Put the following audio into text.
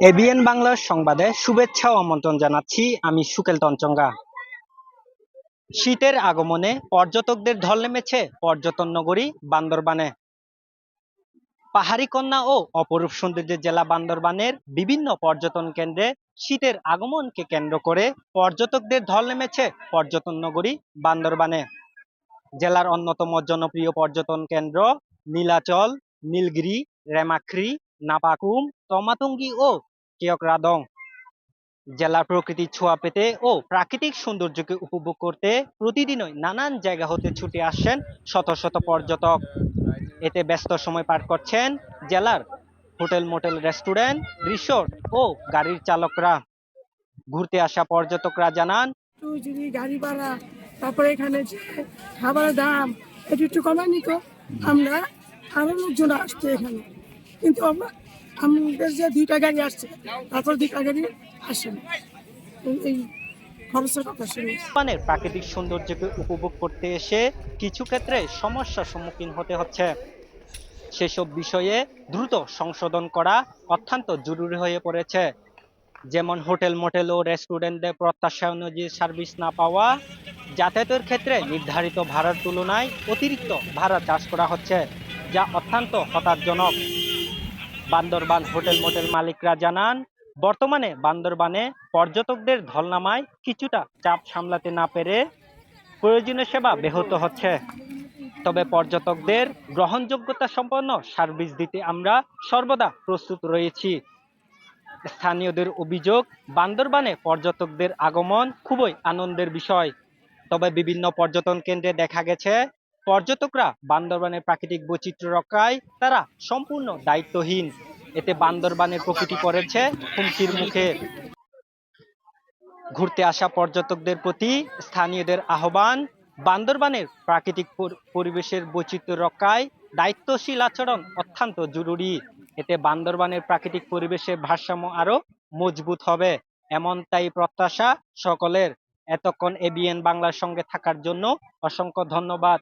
ABN বাংলার সংবাদে শুভেচ্ছা ও আমন্ত্রণ জানাচ্ছি আমি সুকেল তঞ্চঙ্গা। শীতের আগমনে পর্যটকদের ঢল নেমেছে পর্যটন নগরী বান্দরবানে। পাহাড়ি কন্যা ও অপরূপ সৌন্দর্যের জেলা বান্দরবানের বিভিন্ন পর্যটন কেন্দ্রে শীতের আগমনকে কেন্দ্র করে পর্যটকদের ঢল নেমেছে পর্যটন নগরী বান্দরবানে। জেলার অন্যতম জনপ্রিয় পর্যটন কেন্দ্র নীলাচল, নীলগিরি রেমাখ্রি নাপাকুম তমাতঙ্গি ও কেয়করাদং। জেলার প্রকৃতির ছোঁয়া পেতে ও প্রাকৃতিক সৌন্দর্যকে উপভোগ করতে প্রতিদিনই নানান জায়গা হতে ছুটে আসছেন শত শত পর্যটক। এতে ব্যস্ত সময় পার করছেন জেলার হোটেল মোটেল রেস্টুরেন্ট, রিসোর্ট ও গাড়ির চালকরা। ঘুরতে আসা পর্যটকরা জানান গাড়ি ভাড়া, তারপরে এখানে দাম, একটু আমরা আরও লোকজন আসছে এখানে। কিন্তু আমরা আমাদের যে দুইটা গাড়ি আসছে, তারপর দুইটা গাড়ি আসে না। এই- প্রাকৃতিক সৌন্দর্যকে উপভোগ করতে এসে কিছু ক্ষেত্রে সমস্যার সম্মুখীন হতে হচ্ছে। সেসব বিষয়ে দ্রুত সংশোধন করা অত্যন্ত জরুরি হয়ে পড়েছে। যেমন হোটেল মোটেল ও রেস্টুরেন্টে প্রত্যাশা অনুযায়ী সার্ভিস না পাওয়া, যাতায়াতের ক্ষেত্রে নির্ধারিত ভাড়ার তুলনায় অতিরিক্ত ভাড়া চার্জ করা হচ্ছে, যা অত্যন্ত হতাশজনক। বান্দরবান হোটেল মোটেল মালিকরা জানান, বর্তমানে বান্দরবানে পর্যটকদের ধলনামায় কিছুটা চাপ সামলাতে না পেরে প্রয়োজনীয় সেবা ব্যাহত হচ্ছে। তবে পর্যটকদের গ্রহণযোগ্যতা সম্পন্ন সার্ভিস দিতে আমরা সর্বদা প্রস্তুত রয়েছি। স্থানীয়দের অভিযোগ, বান্দরবানে পর্যটকদের আগমন খুবই আনন্দের বিষয়। তবে বিভিন্ন পর্যটন কেন্দ্রে দেখা গেছে পর্যটকরা বান্দরবানের প্রাকৃতিক বৈচিত্র্য রক্ষায় তারা সম্পূর্ণ দায়িত্বহীন। এতে বান্দরবানের প্রকৃতি পড়েছে হুমকির মুখে। ঘুরতে আসা পর্যটকদের প্রতি স্থানীয়দের আহ্বান, বান্দরবানের প্রাকৃতিক পরিবেশের বৈচিত্র্য রক্ষায় দায়িত্বশীল আচরণ অত্যন্ত জরুরি। এতে বান্দরবানের প্রাকৃতিক পরিবেশের ভারসাম্য আরও মজবুত হবে, এমনটাই প্রত্যাশা সকলের। এতক্ষণ এবিএন বাংলার সঙ্গে থাকার জন্য অসংখ্য ধন্যবাদ।